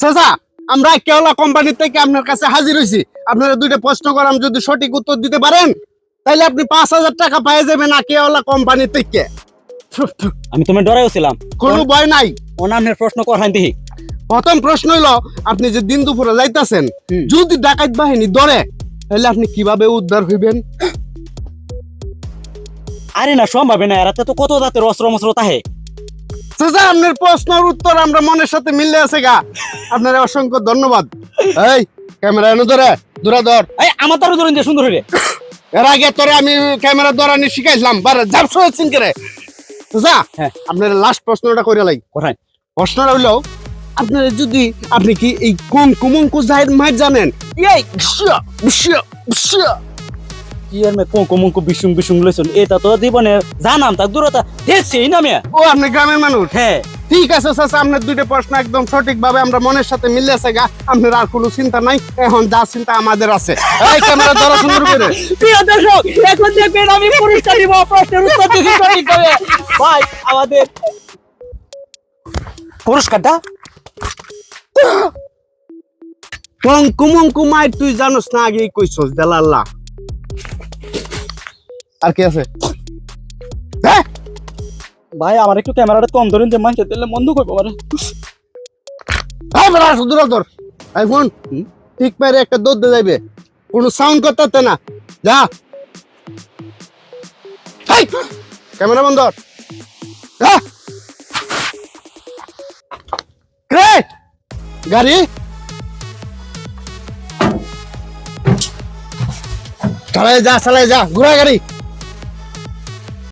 চাচা আমরা কেওলা কোম্পানি থেকে আপনার কাছে হাজির হয়েছি। আপনারা দুইটা প্রশ্ন করাম যদি সঠিক উত্তর দিতে পারেন তাহলে আপনি পাঁচ হাজার টাকা পেয়ে যাবেন না কেওলা কোম্পানি থেকে। আমি তুমি ডরাইও ছিলাম। কোনো ভয় নাই। ও নামের প্রশ্ন করাই দিহি প্রথম প্রশ্ন হইল আপনি যে দিন দুপুরে যাইতাছেন যদি ডাকাত বাহিনী ধরে তাহলে আপনি কীভাবে উদ্ধার হইবেন? আরে না সম্ভব না এরাতে তো কত জাতের অস্ত্র মস্ত্র তাহে। চাচা আপনার প্রশ্নের উত্তর আমরা মনের সাথে মিললে আছে গা। আপনার অসংখ্য ধন্যবাদ। এই ক্যামেরা এনে ধরে দূরা ধর। এই আমার তারও ধরেন যে সুন্দর হইলে। এর আগে তোরে আমি ক্যামেরা ধরানি শিখাইছিলাম বারে ঝাপসা হচ্ছেন কে চাচা হ্যাঁ। আপনার লাস্ট প্রশ্নটা করে লাই কোথায়? প্রশ্নটা হইল আপনার যদি আপনি কি এই কোন কুমঙ্কু জাহির মাইট জানেন? এই। কি আর মে কোন কোন বিশুং বিশুং লইছুন এটা তো জীবনে জানাম তার দূরতা এই নামে ও আপনি গ্রামের মানুষ? হ্যাঁ। ঠিক আছে চাচা আপনার দুইটা প্রশ্ন একদম সঠিক ভাবে আমরা মনের সাথে মিলে আছে গা আপনার আর কোনো চিন্তা নাই এখন যা চিন্তা আমাদের আছে। এই ক্যামেরা ধরা সুন্দর করে। প্রিয় দর্শক এখন দেখবেন আমি পুরস্কার দিব প্রশ্নের উত্তর দিছি সঠিকভাবে। ভাই আমাদের পুরস্কারটা? তুই জানোস না আগে কইছস দেলাল্লা। আর কি আছে? হ্যাঁ? ভাই আমার একটু ক্যামেরাটা কম ধরেন যে মানুষের দিলে বন্ধ করব মানে এই বড়া শুধু ধর আইফোন ঠিক পারে একটা দৌড় দিয়ে যাইবে। কোনো সাউন্ড করতে না। যা। ক্যামেরা বন্ধ? গাড়ি? চালাই যা চালাই যা। ঘুরা গাড়ি।